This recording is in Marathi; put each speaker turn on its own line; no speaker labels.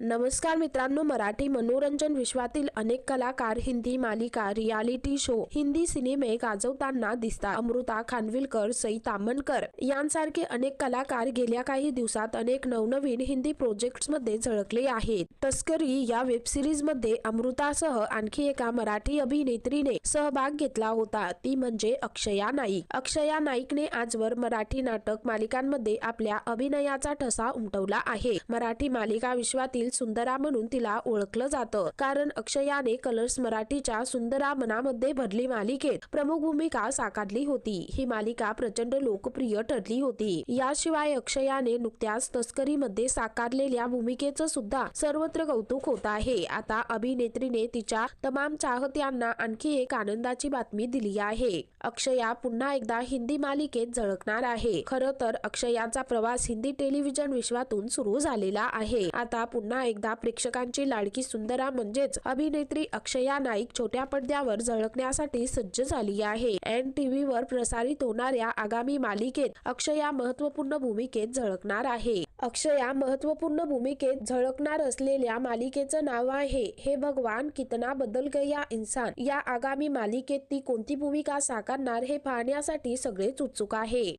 नमस्कार मित्रांनो मराठी मनोरंजन विश्वातील अनेक कलाकार हिंदी मालिका रियालिटी शो हिंदी सिनेमे गाजवताना दिसतात. अमृता खानविलकर सई तामणकर यांसारखे अनेक कलाकार गेल्या काही दिवसात अनेक नवनवीन हिंदी प्रोजेक्ट्समध्ये झळकले आहेत. तस्करी या वेब सिरीजमध्ये अमृतासह आणखी एका मराठी अभिनेत्रीने सहभाग घेतला होता. ती म्हणजे अक्षया नाईक. अक्षया नाईकने आजवर मराठी नाटक मालिकांमध्ये आपल्या अभिनयाचा ठसा उमटवला आहे. मराठी मालिका विश्वातील सुंदरा म्हणून तिला ओळखलं जातं. कारण अक्षयाने कलर्स मराठीच्या सुंदरा मनामध्ये भरली मालिकेत प्रमुख भूमिका साकारली होती. ही मालिका प्रचंड लोकप्रिय ठरली होती. याशिवाय अक्षयाने नुकत्याच तस्करीमध्ये साकारलेल्या भूमिकेचं सुद्धा सर्वत्र कौतुक होत आहे. आता अभिनेत्रीने तिच्या तमाम चाहत्यांना आणखी एक आनंदाची बातमी दिली आहे. अक्षया पुन्हा एकदा हिंदी मालिकेत झळकणार आहे. खरं तर अक्षयाचा प्रवास हिंदी टेलिव्हिजन विश्वातून सुरू झालेला आहे. आता पुन्हा एकदा प्रेक्षकांची लाडकी सुंदरा म्हणजेच अभिनेत्री अक्षया नाईक छोट्या पडद्यावर झळकण्यासाठी सज्ज झाली आहे. एन टीव्हीवर प्रसारित होणाऱ्या आगामी मालिकेत अक्षया महत्त्वपूर्ण भूमिकेत झळकणार आहे. अक्षया महत्त्वपूर्ण भूमिकेत झळकणार असलेल्या मालिकेचं नाव आहे हे भगवान कितना बदल गया इन्सान या आगामी मालिकेत ती कोणती भूमिका साकारणार हे पाहण्यासाठी सगळेच उत्सुक आहे.